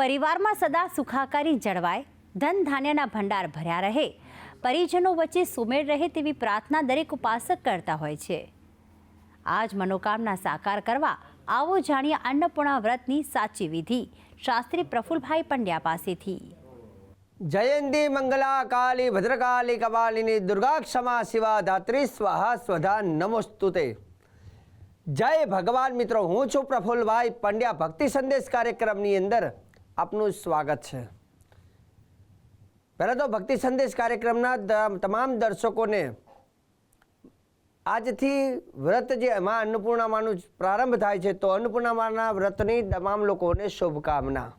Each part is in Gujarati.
પરિવારમાં સદા સુખાકારી જળવાય, ધન ધાન્યના ભંડાર ભર્યા રહે, પરિજનો વચ્ચે સુમેળ રહે તેવી પ્રાર્થના દરેક ઉપાસક કરતા હોય છે. આ જ મનોકામના સાકાર કરવા આવો જાણીએ અન્નપૂર્ણા વ્રતની સાચી વિધિ, શાસ્ત્રી પ્રફુલભાઈ પંડ્યા પાસેથી. જયંતી મંગલા કાલી ભદ્રકાલી કપાલિની દુર્ગા ક્ષમા શિવા ધાત્રી, સ્વાહા સ્વધા, નમોસ્તુતે. જય ભગવાન મિત્રો, હું છું પ્રફુલભાઈ પંડ્યા. ભક્તિ સંદેશ કાર્યક્રમની અંદર આપનું સ્વાગત છે. પહેલાં તો ભક્તિ સંદેશ કાર્યક્રમના તમામ દર્શકોને આજથી વ્રત જે એમાં અન્નપૂર્ણામાનું પ્રારંભ થાય છે, તો અન્નપૂર્ણામાના વ્રતની તમામ લોકોને શુભકામના.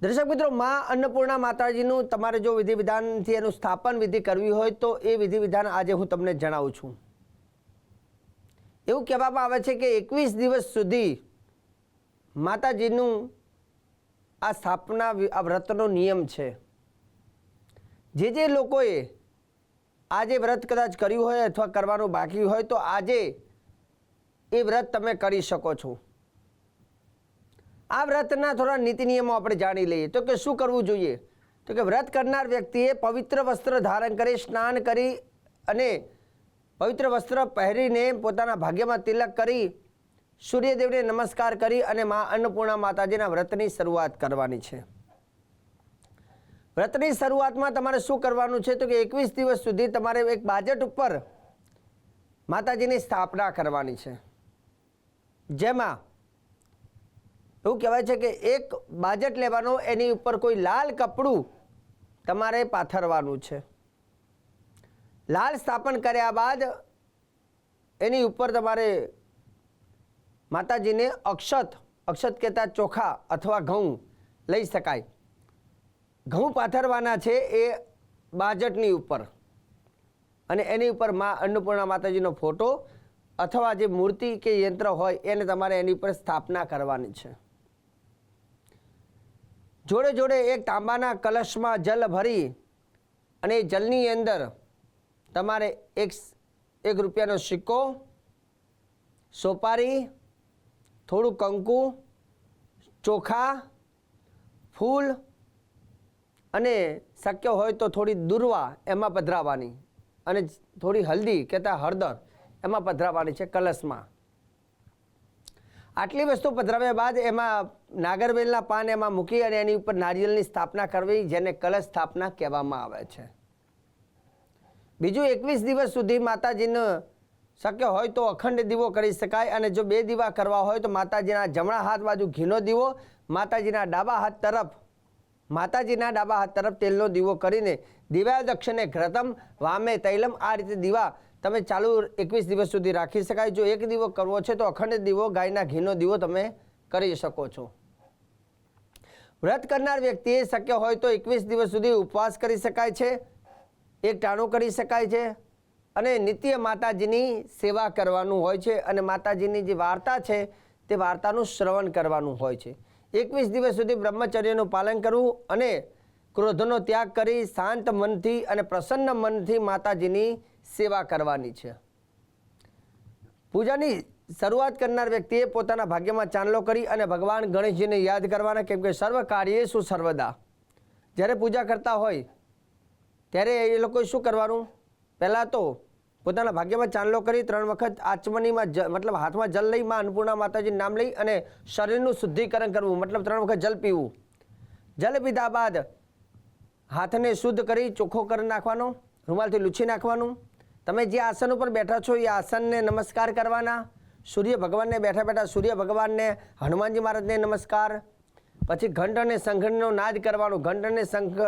દર્શક મિત્રો, માં અન્નપૂર્ણા માતાજીનું તમારે જો વિધિ વિધાનથી એનું સ્થાપન વિધિ કરવી હોય, તો એ વિધિ વિધાન આજે હું તમને જણાવું છું. એવું કહેવામાં આવે છે કે એકવીસ દિવસ સુધી માતાજીનું આ સ્થાપના આ વ્રતનો નિયમ છે. જે જે લોકોએ આજે વ્રત કદાચ કર્યું હોય અથવા કરવાનું બાકી હોય તો આજે એ વ્રત તમે કરી શકો છો. આ વ્રતના થોડા નીતિ નિયમો આપણે જાણી લઈએ. તો કે શું કરવું જોઈએ? તો કે વ્રત કરનાર વ્યક્તિએ પવિત્ર વસ્ત્ર ધારણ કરી, સ્નાન કરી અને પવિત્ર વસ્ત્ર પહેરીને પોતાના ભાગ્યમાં તિલક કરી સૂર્યદેવને નમસ્કાર કરી અને મા અન્નપૂર્ણા માતાજીના વ્રતની શરૂઆત કરવાની છે. વ્રતની શરૂઆતમાં તમારે શું કરવાનું છે? તો કે એકવીસ દિવસ સુધી તમારે એક બાજેટ ઉપર માતાજીની સ્થાપના કરવાની છે. જેમાં એવું કહેવાય છે કે એક બાજેટ લેવાનો, એની ઉપર કોઈ લાલ કપડું તમારે પાથરવાનું છે. લાલ સ્થાપન કર્યા બાદ એની ઉપર તમારે માતાજીને અક્ષત અક્ષત કહેતા ચોખા અથવા ઘઉં લઈ શકાય. ઘઉં પાથરવાના છે એ બાજટની ઉપર. અને એની ઉપર મા અન્નપૂર્ણા માતાજીનો ફોટો અથવા જે મૂર્તિ કે યંત્ર હોય એને તમારે એની ઉપર સ્થાપના કરવાની છે. જોડે જોડે એક તાંબાના કલશમાં જલ ભરી અને એ જલની અંદર તમારે એક એક રૂપિયાનો સિક્કો, સોપારી થોડું કંકુ, ચોખા, ફૂલ અને શક્ય હોય તો થોડી દુર્વા એમાં પધરાવવાની અને થોડી હલ્દી કહેતા હળદર એમાં પધરાવવાની છે કલશમાં. આટલી વસ્તુ પધરાવ્યા બાદ એમાં નાગરવેલના પાન એમાં મૂકી અને એની ઉપર નારિયેળની સ્થાપના કરવી જેને કલશ સ્થાપના કહેવામાં આવે છે. બીજું એકવીસ દિવસ સુધી માતાજીનો શક્ય હોય તો અખંડ દીવો કરી શકાય અને જો બે દીવા કરવા હોય તો માતાજીના જમણા હાથ બાજુ ઘીનો દીવો, માતાજીના ડાબા હાથ તરફ, માતાજીના ડાબા હાથ તરફ તેલનો દીવો કરીને દિવ્યા દક્ષિણે ઘ્રતમ, વામે તૈલમ, આ રીતે દીવા તમે ચાલુ એકવીસ દિવસ સુધી રાખી શકાય. જો એક દીવો કરવો છે તો અખંડ દીવો, ગાયના ઘીનો દીવો તમે કરી શકો છો. વ્રત કરનાર વ્યક્તિએ શક્ય હોય તો એકવીસ દિવસ સુધી ઉપવાસ કરી શકાય છે, એક ટાણું કરી શકાય છે અને નિત્ય માતાજીની સેવા કરવાનું હોય છે અને માતાજીની જે વાર્તા છે તે વાર્તાનું શ્રવણ કરવાનું હોય છે. એકવીસ દિવસ સુધી બ્રહ્મચર્યનું પાલન કરવું અને ક્રોધનો ત્યાગ કરી શાંત મનથી અને પ્રસન્ન મનથી માતાજીની સેવા કરવાની છે. પૂજાની શરૂઆત કરનાર વ્યક્તિએ પોતાના ભાગ્યમાં ચાંદલો કરી અને ભગવાન ગણેશજીને યાદ કરવાના કેમ કે સર્વ કાર્યેશુ સર્વદા. જ્યારે પૂજા કરતા હોય, ત્યારે એ લોકોએ શું કરવાનું? પહેલાં તો પોતાના ભાગ્યમાં ચાંદલો કરી ત્રણ વખત આચમનીમાં મતલબ હાથમાં જલ લઈ માં અન્નપૂર્ણા માતાજી નામ લઈ અને શરીરનું શુદ્ધિકરણ કરવું, મતલબ ત્રણ વખત જલ પીવું. જલ પીધા બાદ હાથને શુદ્ધ કરી ચોખ્ખો કરી નાખવાનો, રૂમાલથી લૂછી નાખવાનું. તમે જે આસન ઉપર બેઠા છો એ આસનને નમસ્કાર કરવાના. સૂર્ય ભગવાનને બેઠા બેઠા સૂર્ય ભગવાનને, હનુમાનજી મહારાજને નમસ્કાર. પછી ઘંટ અને શંખનો નાદ કરવાનો ઘંટ અને શંખ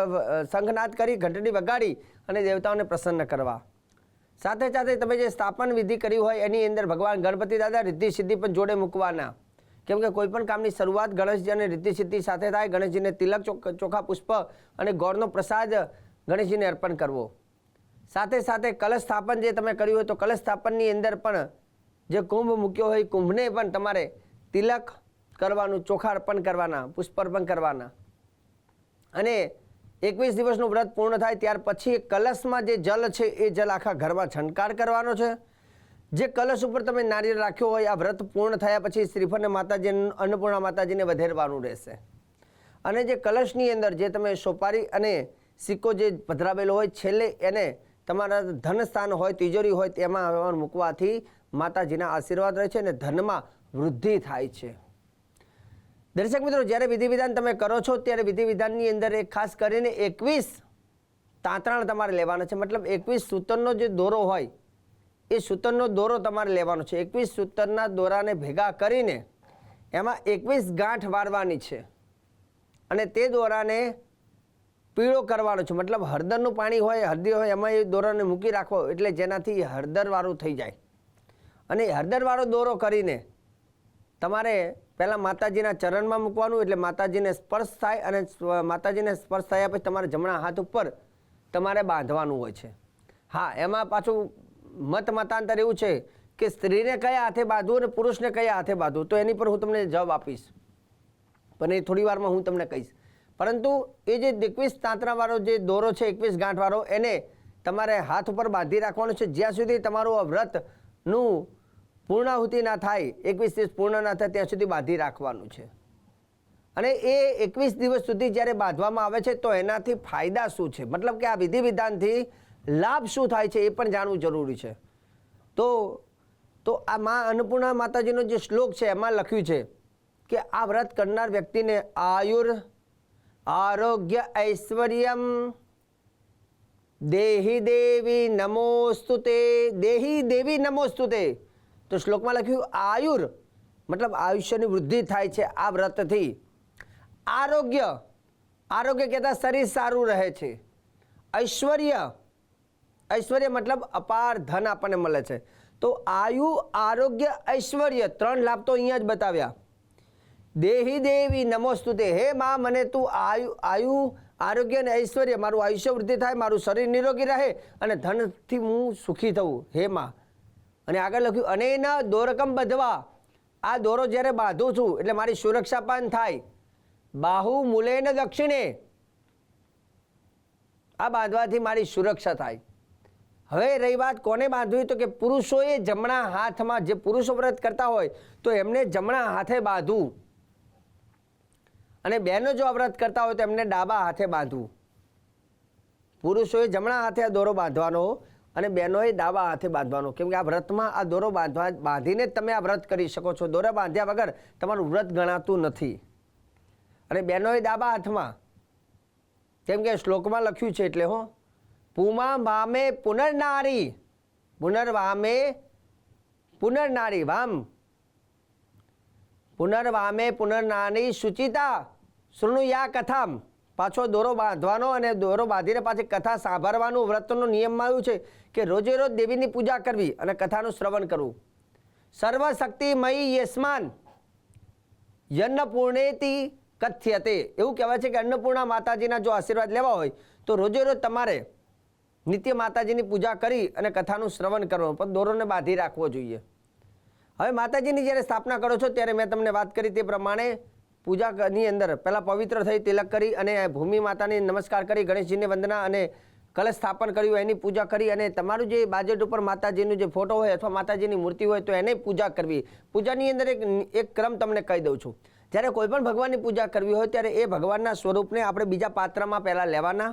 શંખનાદ કરી, ઘંટડી વગાડી અને દેવતાઓને પ્રસન્ન કરવા. સાથે સાથે તમે જે સ્થાપન વિધિ કરી હોય, એની અંદર ભગવાન ગણપતિ દાદા રિદ્ધિ સિદ્ધિ પણ જોડે મૂકવાના. કેમ કે કોઈ પણ કામની શરૂઆત ગણેશજી અને રિદ્ધિ સિદ્ધિ સાથે થાય, ગણેશજીને તિલક ચોખા પુષ્પ અને ગોળનો પ્રસાદ ગણેશજીને અર્પણ કરવો. સાથે સાથે કલશ સ્થાપન જે તમે કર્યું હોય તો કલશ સ્થાપનની અંદર પણ જે કુંભ મૂક્યો હોય, કુંભને પણ તમારે તિલક કરવાનું, ચોખા અર્પણ કરવાના, પુષ્પ અર્પણ કરવાના. અને એકવીસ દિવસનું વ્રત પૂર્ણ થાય ત્યાર પછી કલશમાં જે જલ છે એ જલ આખા ઘરમાં છંટકાર કરવાનો છે. જે કલશ ઉપર તમે નારિયેળ રાખ્યો હોય, આ વ્રત પૂર્ણ થયા પછી શ્રીફળને માતાજી અન્નપૂર્ણા માતાજીને વધેરવાનું રહેશે. અને જે કલશની અંદર જે તમે સોપારી અને સિક્કો જે પધરાવેલો હોય, છેલ્લે એને તમારા ધન સ્થાન હોય, તિજોરી હોય, તેમાં મૂકવાથી માતાજીના આશીર્વાદ રહે છે અને ધનમાં વૃદ્ધિ થાય છે. દર્શક મિત્રો, જ્યારે વિધિ વિધાન તમે કરો છો, ત્યારે વિધિ વિધાનની અંદર એક ખાસ કરીને એકવીસ તાંતરાણ તમારે લેવાનો છે. મતલબ એકવીસ સૂતરનો જે દોરો હોય, એ સૂતરનો દોરો તમારે લેવાનો છે. એકવીસ સૂતરના દોરાને ભેગા કરીને એમાં એકવીસ ગાંઠ વાળવાની છે અને તે દોરાને પીળો કરવાનો છે. મતલબ હળદરનું પાણી હોય, હળદી હોય, એમાં એ દોરાને મૂકી રાખવો, એટલે જેનાથી હળદરવાળું થઈ જાય. અને હળદરવાળો દોરો કરીને તમારે પહેલાં માતાજીના ચરણમાં મૂકવાનું એટલે માતાજીને સ્પર્શ થાય અને માતાજીને સ્પર્શ થયા પછી તમારે જમણા હાથ ઉપર તમારે બાંધવાનું હોય છે. હા, એમાં પાછું મત મતાંતર એવું છે કે સ્ત્રીને કયા હાથે બાંધવું અને પુરુષને કયા હાથે બાંધવું? તો એની પર હું તમને જવાબ આપીશ. પણ એ થોડી વારમાં હું તમને કહીશ. પરંતુ એ જે એકવીસ તાંતરાવાળો જે દોરો છે, એકવીસ ગાંઠવાળો, એને તમારે હાથ ઉપર બાંધી રાખવાનો છે. જ્યાં સુધી તમારું આ વ્રતનું પૂર્ણાહુતિ ના થાય, એકવીસ દિવસ પૂર્ણ ના થાય, ત્યાં સુધી બાંધી રાખવાનું છે. અને એ એકવીસ દિવસ સુધી જ્યારે બાંધવામાં આવે છે, તો એનાથી ફાયદા શું છે? મતલબ કે આ વિધિ વિધાનથી લાભ શું થાય છે એ પણ જાણવું જરૂરી છે. તો તો આ મા અન્નપૂર્ણા માતાજીનો જે શ્લોક છે, એમાં લખ્યું છે કે આ વ્રત કરનાર વ્યક્તિને આયુર, આરોગ્ય ઐશ્વર્યમ, દેહી દેવી નમોસ્તુ તે દેહી દેવી નમોસ્તુ તે તો શ્લોકમાં લખ્યું, આયુર મતલબ આયુષ્યની વૃદ્ધિ થાય છે આ વ્રતથી. આરોગ્ય આરોગ્ય કહેતા શરીર સારું રહે છે. ઐશ્વર્ય ઐશ્વર્ય મતલબ અપાર ધન આપણને મળે છે. તો આયુ, આરોગ્ય, ઐશ્વર્ય ત્રણ લાભ તો અહીંયા જ બતાવ્યા. દેહી દેવી નમોસ્તુતે હે માં, મને તું આયુ આયુ, આરોગ્ય અને ઐશ્વર્ય, મારું આયુષ્ય વૃદ્ધિ થાય, મારું શરીર નિરોગી રહે અને ધનથી હું સુખી થવું હે માં અને આગળ લખ્યું, અને એના દોરકમ બધવા આ દોરો જ્યારે બાંધું છું, એટલે મારી સુરક્ષા પણ થાય. બાહુ મૂલે ને દક્ષિણે. આ બાંધવાથી મારી સુરક્ષા થાય. હવે રહી વાત કોને બાંધવી? તો કે પુરુષોએ જમણા હાથમાં, જે પુરુષો વ્રત કરતા હોય, તો એમને જમણા હાથે બાંધવું. અને બહેનો જો વ્રત કરતા હોય, તો એમને ડાબા હાથે બાંધવું. પુરુષોએ જમણા હાથે આ દોરો બાંધવાનો અને બહેનોએ ડાબા હાથે બાંધવાનો. કેમ કે આ વ્રતમાં આ દોરો બાંધવા બાંધીને જ તમે આ વ્રત કરી શકો છો. દોરા બાંધ્યા વગર તમારું વ્રત ગણાતું નથી. અને બહેનોએ ડાબા હાથમાં. કેમ કે શ્લોકમાં લખ્યું છે એટલે હો, પુમા વામે પુનર્નારી. પુનર્વામે પુનર્નારી વામ. પુનર્વામે પુનર્નારી સુચિતા શૃણુયા કથામ. પાછો દોરો બાંધવાનો અને દોરો બાંધીને પાછી કથા સાંભળવાનું વ્રતનો નિયમમાં આવ્યું છે કે રોજે રોજ દેવીની પૂજા કરવી અને કથાનું શ્રવણ કરવું. સર્વશક્તિમયી યસ્માન યન્નપૂર્ણેતી કથ્યતે. એવું કહેવાય છે કે અન્નપૂર્ણા માતાજીના જો આશીર્વાદ લેવા હોય, તો રોજે રોજ તમારે નિત્ય માતાજીની પૂજા કરી અને કથાનું શ્રવણ કરવાનું, પણ દોરોને બાંધી રાખવો જોઈએ. હવે માતાજીની જ્યારે સ્થાપના કરો છો, ત્યારે મેં તમને વાત કરી તે પ્રમાણે પૂજાની અંદર પહેલાં પવિત્ર થઈ તિલક કરી અને ભૂમિ માતાની નમસ્કાર કરી, ગણેશજીને વંદના અને કલશ સ્થાપન કર્યું, એની પૂજા કરી અને તમારું જે બાજેટ ઉપર માતાજીનું જે ફોટો હોય અથવા માતાજીની મૂર્તિ હોય તો એને પૂજા કરવી. પૂજાની અંદર એક એક ક્રમ તમને કહી દઉં છું. જ્યારે કોઈ પણ ભગવાનની પૂજા કરવી હોય ત્યારે એ ભગવાનના સ્વરૂપને આપણે બીજા પાત્રમાં પહેલાં લેવાના.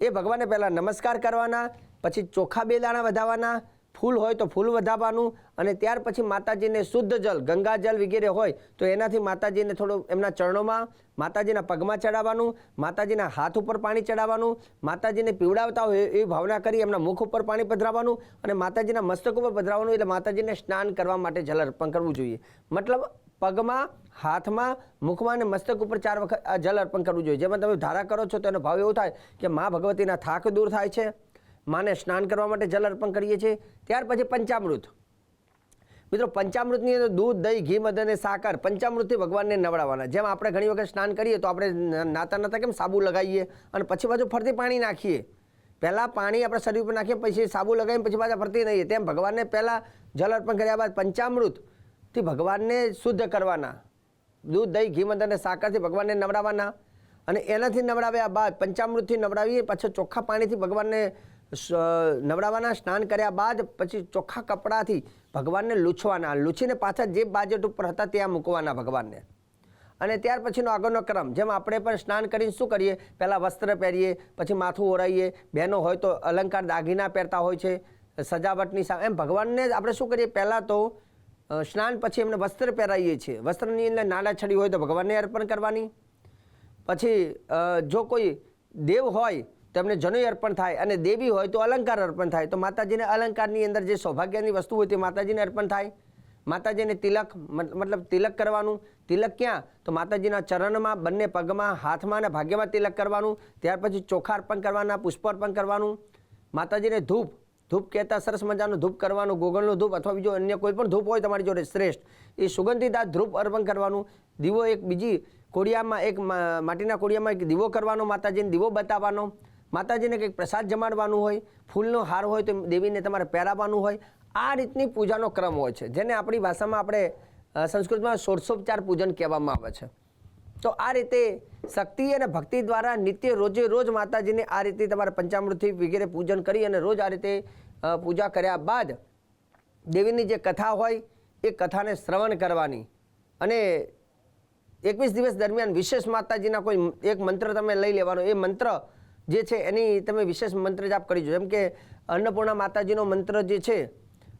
એ ભગવાનને પહેલાં નમસ્કાર કરવાના, પછી ચોખા બે દાણા વધાવવાના ફૂલ હોય તો ફૂલ વધાવવાનું અને ત્યાર પછી માતાજીને શુદ્ધ જલ ગંગાજલ વગેરે હોય તો એનાથી માતાજીને થોડું એમના ચરણોમાં માતાજીના પગમાં ચડાવવાનું, માતાજીના હાથ ઉપર પાણી ચડાવવાનું, માતાજીને પીવડાવતા હોય એવી ભાવના કરી એમના મુખ ઉપર પાણી પધરાવવાનું અને માતાજીના મસ્તક ઉપર પધરાવવાનું એટલે માતાજીને સ્નાન કરવા માટે જલ અર્પણ કરવું જોઈએ. મતલબ પગમાં, હાથમાં, મુખમાં અને મસ્તક ઉપર ચાર વખત જલ અર્પણ કરવું જોઈએ. જેમાં તમે ધારા કરો છો તો એનો ભાવ એવો થાય કે મા ભગવતીના થાક દૂર થાય છે. માને સ્નાન કરવા માટે જલ અર્પણ કરીએ છીએ. ત્યાર પછી પંચામૃત. મિત્રો, પંચામૃતની અંદર દૂધ, દહીં, ઘી, મધ અને સાકર પંચામૃતથી ભગવાનને નવડાવવાના. જેમ આપણે ઘણી વખત સ્નાન કરીએ તો આપણે નાતા નાતા કેમ સાબુ લગાવીએ અને પછી પાછું ફરતી પાણી નાખીએ. પહેલાં પાણી આપણે શરીર પર નાખીએ, પછી સાબુ લગાવીને પછી પાછા ફરતી નહીં તેમ ભગવાનને પહેલાં જલ અર્પણ કર્યા બાદ પંચામૃતથી ભગવાનને શુદ્ધ કરવાના. દૂધ, દહીં, ઘી, મધ અને સાકરથી ભગવાનને નવડાવવાના. અને એનાથી નવડાવ્યા બાદ પંચામૃતથી નવડાવીએ, પાછા ચોખ્ખા પાણીથી ભગવાનને નવડાવવાના સ્નાન કર્યા બાદ પછી ચોખ્ખા કપડાથી ભગવાનને લૂછવાના, લૂછીને પાછા જે બાજેટ ઉપર હતા ત્યાં મૂકવાના ભગવાનને. અને ત્યાર પછીનો આગળનો ક્રમ, જેમ આપણે પણ સ્નાન કરીને શું કરીએ? પહેલાં વસ્ત્ર પહેરીએ, પછી માથું ઓરાઈએ. બહેનો હોય તો અલંકાર દાગીના પહેરતા હોય છે, સજાવટની સા, એમ ભગવાનને આપણે શું કરીએ? પહેલાં તો સ્નાન પછી એમને વસ્ત્ર પહેરાવીએ છીએ. વસ્ત્રની અંદર નાના છડી હોય તો ભગવાનને અર્પણ કરવાની. પછી જો કોઈ દેવ હોય તો જનોય અર્પણ થાય અને દેવી હોય તો અલંકાર અર્પણ થાય. તો માતાજીને અલંકારની અંદર જે સૌભાગ્યની વસ્તુ હોય તે માતાજીને અર્પણ થાય. માતાજીને તિલક મતલબ તિલક કરવાનું. તિલક ક્યાં? તો માતાજીના ચરણમાં, બંને પગમાં, હાથમાં અને ભાગ્યમાં તિલક કરવાનું. ત્યાર પછી ચોખા અર્પણ કરવાના, પુષ્પ અર્પણ કરવાનું. માતાજીને ધૂપ. ધૂપ કહેતા સરસ મજાનું ધૂપ કરવાનું, ગોગલનું ધૂપ અથવા બીજો અન્ય કોઈ પણ ધૂપ હોય તમારી જોડે શ્રેષ્ઠ. એ સુગંધિતા ધૂપ અર્પણ કરવાનું. દીવો એક બીજી કોડિયામાં, એક માટીના કોડિયામાં એક દીવો કરવાનો, માતાજીને દીવો બતાવવાનો. માતાજીને કંઈક પ્રસાદ જમાડવાનું હોય, ફૂલનો હાર હોય તો દેવીને તમારે પહેરાવવાનું હોય, આ રીતની પૂજાનો ક્રમ હોય છે, જેને આપણી ભાષામાં આપણે સંસ્કૃતમાં ષોડશોપચાર પૂજન કહેવામાં આવે છે. તો આ રીતે શક્તિ અને ભક્તિ દ્વારા નિત્ય રોજે રોજ માતાજીને આ રીતે તમારે પંચામૃતથી વગેરે પૂજન કરી અને રોજ આ રીતે પૂજા કર્યા બાદ દેવીની જે કથા હોય, એ કથાને શ્રવણ કરવાની. અને એકવીસ દિવસ દરમિયાન વિશેષ માતાજીના કોઈ એક મંત્ર તમે લઈ લેવાનો, એ મંત્ર જે છે એની તમે વિશેષ મંત્ર જાપ કરીજો જેમ કે અન્નપૂર્ણા માતાજીનો મંત્ર જે છે,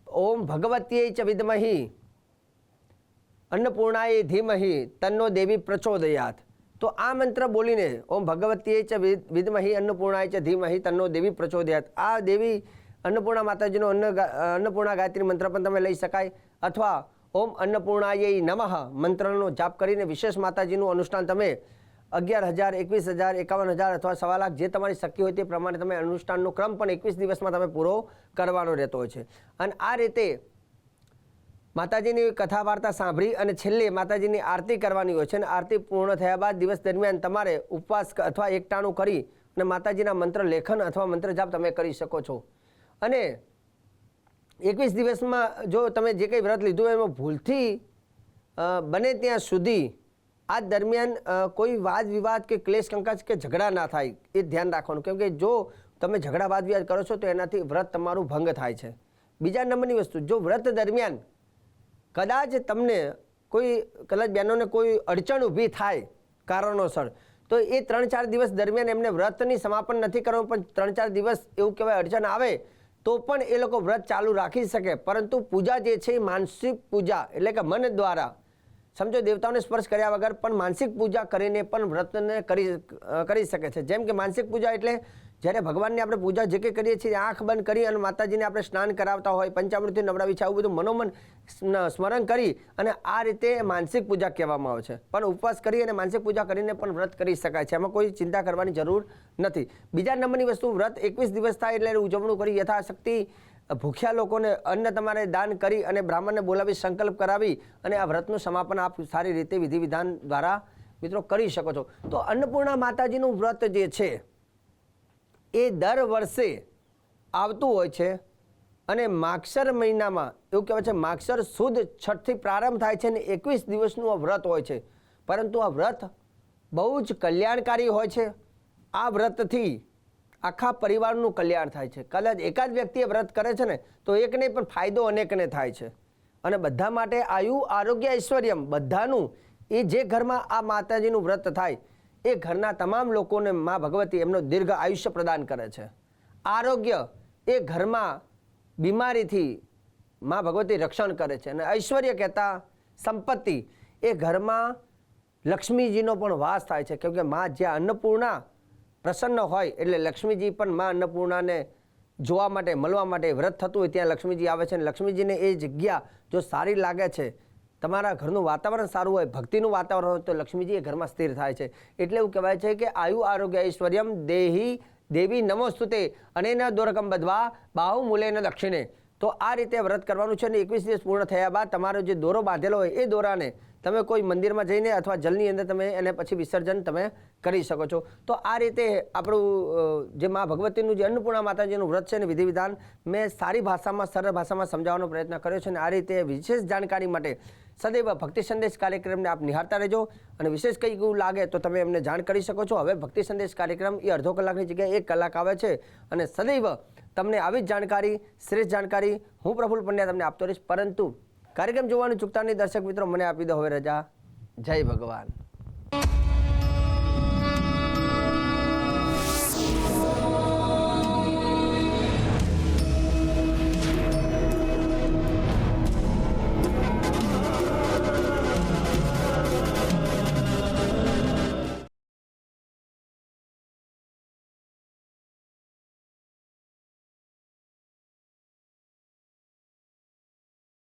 ઓમ ભગવતીય ચ વિદ્મહી અન્નપૂર્ણાએ ધીમહી, તન્નો દેવી પ્રચોદયાત. તો આ મંત્ર બોલીને ઓમ ભગવતીએ ચ વિદ- વિદ્મહી, અન્નપૂર્ણાય ચ ધીમહી, તન્નો દેવી પ્રચોદયાત. આ દેવી અન્નપૂર્ણા માતાજીનો અન્ન અન્નપૂર્ણા ગાયત્રી મંત્ર પણ તમે લઈ શકાય. અથવા ઓમ અન્નપૂર્ણાય નમઃ મંત્રનો જાપ કરીને વિશેષ માતાજીનું અનુષ્ઠાન તમે અગિયાર હજાર, એકવીસ હજાર, એકાવન હજાર અથવા સવા લાખ જે તમારી શક્તિ હોય તે પ્રમાણે તમે અનુષ્ઠાનનો ક્રમ પણ એકવીસ દિવસમાં તમે પૂરો કરવાનો રહેતો હોય છે. અને આ રીતે માતાજીની કથા વાર્તા સાંભળી અને છેલ્લે માતાજીની આરતી કરવાની હોય છે અને આરતી પૂર્ણ થયા બાદ દિવસ દરમિયાન તમારે ઉપવાસ અથવા એકટાણું કરી અને માતાજીના મંત્ર લેખન અથવા મંત્ર જાપ તમે કરી શકો છો. અને એકવીસ દિવસમાં જો તમે જે કંઈ વ્રત લીધું એમાં ભૂલથી બને ત્યાં સુધી આ દરમિયાન કોઈ વાદ વિવાદ કે ક્લેશ કંકાશ કે ઝઘડા ના થાય એ ધ્યાન રાખવાનું. કેમ કે જો તમે ઝઘડા વાદ વિવાદ કરો છો તો એનાથી વ્રત તમારું ભંગ થાય છે. બીજા નંબરની વસ્તુ, જો વ્રત દરમિયાન કદાચ તમને કોઈ કદાચ બહેનોને કોઈ અડચણ ઊભી થાય કારણોસર, તો એ ત્રણ ચાર દિવસ દરમિયાન એમને વ્રતની સમાપન નથી કરવું પણ ત્રણ ચાર દિવસ એવું કહેવાય અડચણ આવે, તો પણ એ લોકો વ્રત ચાલુ રાખી શકે. પરંતુ પૂજા જે છે એ માનસિક પૂજા, એટલે કે મન દ્વારા સમજો દેવતાઓને સ્પર્શ કર્યા વગર પણ માનસિક પૂજા કરીને પણ વ્રતને કરી કરી શકે છે. જેમ કે માનસિક પૂજા એટલે જ્યારે ભગવાનની આપણે પૂજા જે કંઈ કરીએ છીએ, આંખ બંધ કરી અને માતાજીને આપણે સ્નાન કરાવતા હોય, પંચામૃતિ નવડાવી છે આવું બધું મનોમન સ્મરણ કરી અને આ રીતે માનસિક પૂજા કહેવામાં આવે છે. પણ ઉપવાસ કરી અને માનસિક પૂજા કરીને પણ વ્રત કરી શકાય છે. એમાં કોઈ ચિંતા કરવાની જરૂર નથી. બીજા નંબરની વસ્તુ વ્રત એકવીસ દિવસ થાય એટલે ઉજવણું કરી યથાશક્તિ ભૂખ્યા લોકોને અન્ન તમારે દાન કરી અને બ્રાહ્મણને બોલાવી, સંકલ્પ કરાવી અને આ વ્રતનું સમાપન આપ સારી રીતે વિધિ વિધાન દ્વારા મિત્રો કરી શકો છો. તો અન્નપૂર્ણા માતાજીનું વ્રત જે છે, એ દર વર્ષે આવતું હોય છે અને માગસર મહિનામાં, એવું કહેવાય છે માક્ષર સુદ છઠથી પ્રારંભ થાય છે અને એકવીસ દિવસનું આ વ્રત હોય છે. પરંતુ આ વ્રત બહુ જ કલ્યાણકારી હોય છે. આ વ્રતથી આખા પરિવારનું કલ્યાણ થાય છે. કદાચ એકાદ વ્યક્તિએ વ્રત કરે છે ને, તો એકને પણ ફાયદો અનેકને થાય છે. અને બધા માટે આયુ આરોગ્ય ઐશ્વર્યમ બધાનું, એ જે ઘરમાં આ માતાજીનું વ્રત થાય, એ ઘરના તમામ લોકોને મા ભગવતી એમનો દીર્ઘ આયુષ્ય પ્રદાન કરે છે. આરોગ્ય એ ઘરમાં બીમારીથી મા ભગવતી રક્ષણ કરે છે. અને ઐશ્વર્ય કહેતા સંપત્તિ એ ઘરમાં લક્ષ્મીજીનો પણ વાસ થાય છે. કેમકે મા જ્યાં અન્નપૂર્ણા પ્રસન્ન હોય એટલે લક્ષ્મીજી પણ મા અન્નપૂર્ણાને જોવા માટે, મળવા માટે વ્રત થતું હોય ત્યાં લક્ષ્મીજી આવે છે. અને લક્ષ્મીજીને એ જગ્યા જો સારી લાગે છે, તમારા ઘરનું વાતાવરણ સારું હોય, ભક્તિનું વાતાવરણ હોય, તો લક્ષ્મીજી એ ઘરમાં સ્થિર થાય છે. એટલે એવું કહેવાય છે કે આયુ આરોગ્ય ઐશ્વર્યમ દેહી દેવી નમોસ્તુતે અનેના દોરકમ બધવા બાહુ મૂલેન દક્ષિણે. તો આ રીતે વ્રત કરવાનું છે અને એકવીસ દિવસ પૂર્ણ થયા બાદ તમારો જે દોરો બાંધેલો હોય એ દોરાને તમે કોઈ મંદિરમાં જઈને અથવા જલની અંદર તમે એને પછી વિસર્જન તમે કરી શકો છો. તો આ રીતે આપણું જે મા ભગવતીનું જે અન્નપૂર્ણા માતાજીનું વ્રત છે ને વિધિ વિધાન મેં સારી ભાષામાં, સરળ ભાષામાં સમજાવવાનો પ્રયત્ન કર્યો છે અને આ રીતે વિશેષ જાણકારી માટે સદૈવ ભક્તિ સંદેશ કાર્યક્રમને આપ નિહાળતા રહેજો અને વિશેષ કંઈ એવું લાગે તો તમે એમને જાણ કરી શકો છો. હવે ભક્તિ સંદેશ કાર્યક્રમ એ અડધો કલાકની જગ્યાએ એક કલાક આવે છે અને સદૈવ તમને આવી જ જાણકારી, શ્રેષ્ઠ જાણકારી હું પ્રફુલ પંડ્યા તમને આપતો રહીશ. પરંતુ કાર્યક્રમ જોવાનું ચૂકતા નહીં, દર્શક મિત્રો, મને આપી દો હવે રજા. જય ભગવાન.